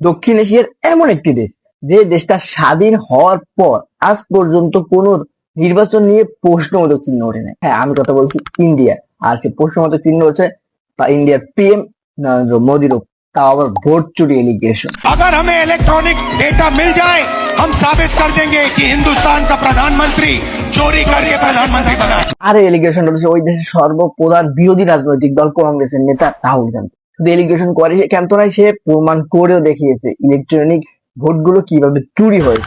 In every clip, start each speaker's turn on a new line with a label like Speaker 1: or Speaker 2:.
Speaker 1: দক্ষিণ এশিয়ার এমন একটি দেশ যে দেশটা স্বাধীন হওয়ার পর আজ পর্যন্ত কোন নির্বাচন নিয়ে প্রশ্নবোধক চিহ্ন ওঠে নাই হ্যাঁ আমি কথা বলছি ইন্ডিয়া আর সে প্রশ্নবোধক চিহ্ন হচ্ছে বা ইন্ডিয়ার পিএম নরেন্দ্র মোদীর উপর। তাও আবার ভোট চুরি এলিগেশন
Speaker 2: अगर हमें इलेक्ट्रॉनिक डेटा मिल जाए हम साबित कर देंगे कि हिंदुस्तान का प्रधानमंत्री चोरी करके प्रधानमंत्री बना है।
Speaker 1: আর এলিগেশন হচ্ছে ওই দেশের সর্বপ্রধান বিরোধী রাজনৈতিক দল কংগ্রেসের নেতা রাহুল গান্ধী শুধু এলিগেশন করে সে কেন তো নয় সে প্রমাণ করেও দেখিয়েছে ইলেকট্রনিক ভোটগুলো কিভাবে চুরি হয়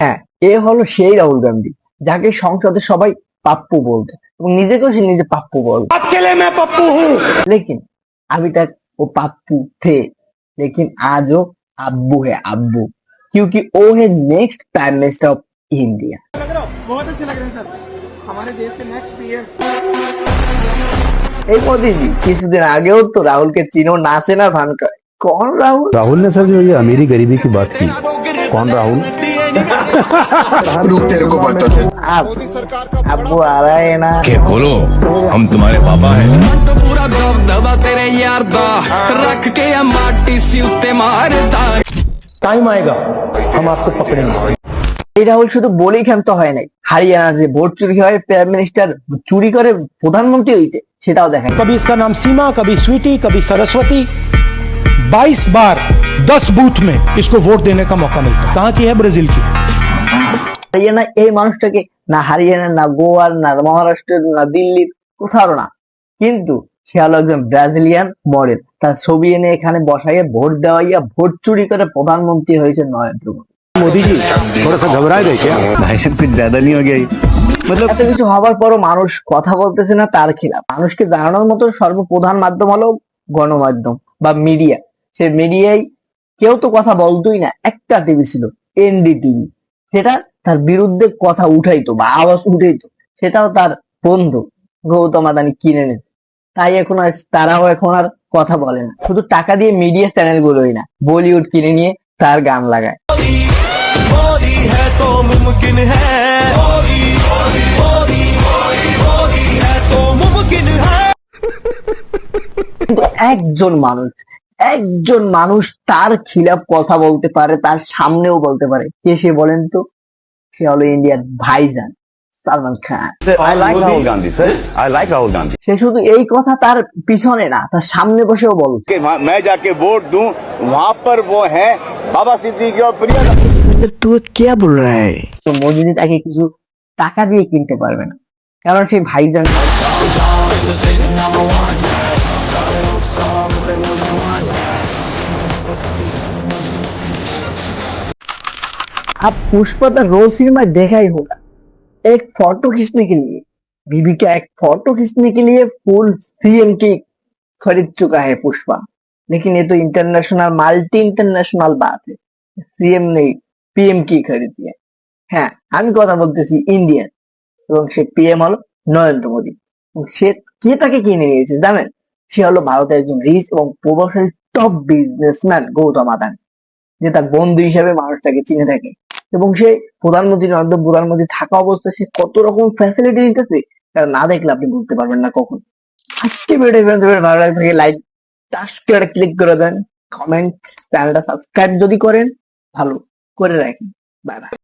Speaker 1: হ্যাঁ এ হলো সেই রাহুল গান্ধী যাকে সংসদে সবাই পাপ্পু বলতো এবং নিজেকেও সে নিজে পাপ্পু বল
Speaker 2: आपके लिए मैं पप्पू हूँ
Speaker 1: लेकिन अभी तक वो पप्पू थे लेकिन आज वो अब्बू है अब्बू क्योंकि वो है next prime
Speaker 3: minister of India बहुत अच्छे लग रहे हैं सर हमारे देश के नेक्स्ट पीएम
Speaker 1: एक मोदी जी किस दिन आगे हो तो राहुल के चीनों ना से ना भान कर। कौन राहुल?
Speaker 4: राहुल ने सर जो ये अमीरी गरीबी की बात की। कौन राहुल?
Speaker 5: रुक तेरे को बताते आप
Speaker 1: अब वो आ रहा है ना।
Speaker 6: के बोलो हम तुम्हारे पापा हैं।
Speaker 7: तो पूरा दबदबा तेरे यार दा। रख के माटी सी उत्ते मारदा
Speaker 8: टाइम आएगा हम आपको पकड़ेंगे
Speaker 1: এই রাহুল শুধু বলেই ক্ষান্ত হয় নাই হারিয়ানার যে ভোট চুরি হয় প্রাইম মিনিস্টার চুরি করে প্রধানমন্ত্রী হইতে সেটাও দেখায়
Speaker 8: कभी इसका नाम सीमा कभी स्वीटी कभी सरस्वती 22 बार 10 बूथ में इसको वोट देने का मौका मिलता है कहाँ की है ब्राजील की
Speaker 1: হারিয়ানা এই মানুষটাকে না হারিয়ানা না গোয়ার না মহারাষ্ট্রের না দিল্লির কোথাও না কিন্তু সে হলো একজন ব্রাজিলিয়ান মডেল তার ছবি এনে এখানে বসাইয়ে ভোট দেওয়াইয়া ভোট চুরি করে প্রধানমন্ত্রী হয়েছে নরেন্দ্র মোদী
Speaker 4: मोदी जी थोड़ा सा घबराए गए क्या
Speaker 6: भाई साहब कुछ ज्यादा नहीं हो गया ये? मतलब
Speaker 1: এত কিছু হবার পরও মানুষ কথা বলতেছে না তার খিলাফ মানুষকে জানানোর মতো সর্বপ্রধান মাধ্যম হলো গণমাধ্যম বা মিডিয়া সে মিডিয়ায় কেউ তো কথা বলতোই না একটা টিভি ছিল এনডিটিভি সেটা তার বিরুদ্ধে কথা উঠাইতো বা আওয়াজ উঠাইতো সেটাও তার বন্ধু গৌতম আদানি কিনে নেয় তাই এখন আর তারাও এখন আর কথা বলে না। শুধু টাকা দিয়ে মিডিয়া চ্যানেল গুলোই না বলিউড কিনে নিয়ে তার গান লাগায়। একজন মানুষ একজন মানুষ তার খিলাফ কথা বলতে পারে, তার সামনেও বলতে পারে। কে সে বলেন তো? সে হলো ইন্ডিয়ার ভাইজান। সালমান খান
Speaker 6: I like Rahul Gandhi, sir. I like Rahul Gandhi.
Speaker 1: সে শুধু এই কথা তার পিছনে না তার সামনে বসেও বলছে
Speaker 9: कि वहाँ मैं जाके वोट दूं वहाँ पर वो है बाबा सिद्दीकी और प्रिया
Speaker 1: তু কে বল রা হ্যায় তো মোদিনী তাকে কিছু টাকা দিয়ে কিনতে পারবে না কারণ সেই ভাইজান आप पुष्पा द रोल सिनेमा देखा ही होगा एक फोटो खींचने के लिए बीबी का एक फोटो खींचने के लिए फुल सीएम की खरीद चुका है पुष्पा लेकिन ये तो इंटरनेशनल मल्टी इंटरनेशनल बात है सीएम नहीं পিএম কি খরিদ হ্যাঁ আমি কথা বলতেছি ইন্ডিয়ান এবং সে পিএম হলো নরেন্দ্র মোদী এবং সে কে তাকে কিনে নিয়েছে জানেন সে হলো ভারতের একজন রিচ এবং প্রভাবশালী টপ বিজনেসম্যান গৌতম আদানি যে তার বন্ধু হিসেবে মানুষ তাকে চিনে থাকে এবং সে প্রধানমন্ত্রী নরেন্দ্র প্রধানমন্ত্রী থাকা অবস্থায় সে কত রকম ফ্যাসিলিটি দিতেছে না দেখলে আপনি বুঝতে পারবেন না কখন। আজকে ভিডিও ভালো লাগে থাকে লাইক টাচ ক্লিক করে দেন কমেন্ট চ্যানেলটা সাবস্ক্রাইব যদি করেন, ভালো, করে রাখেন। Bye bye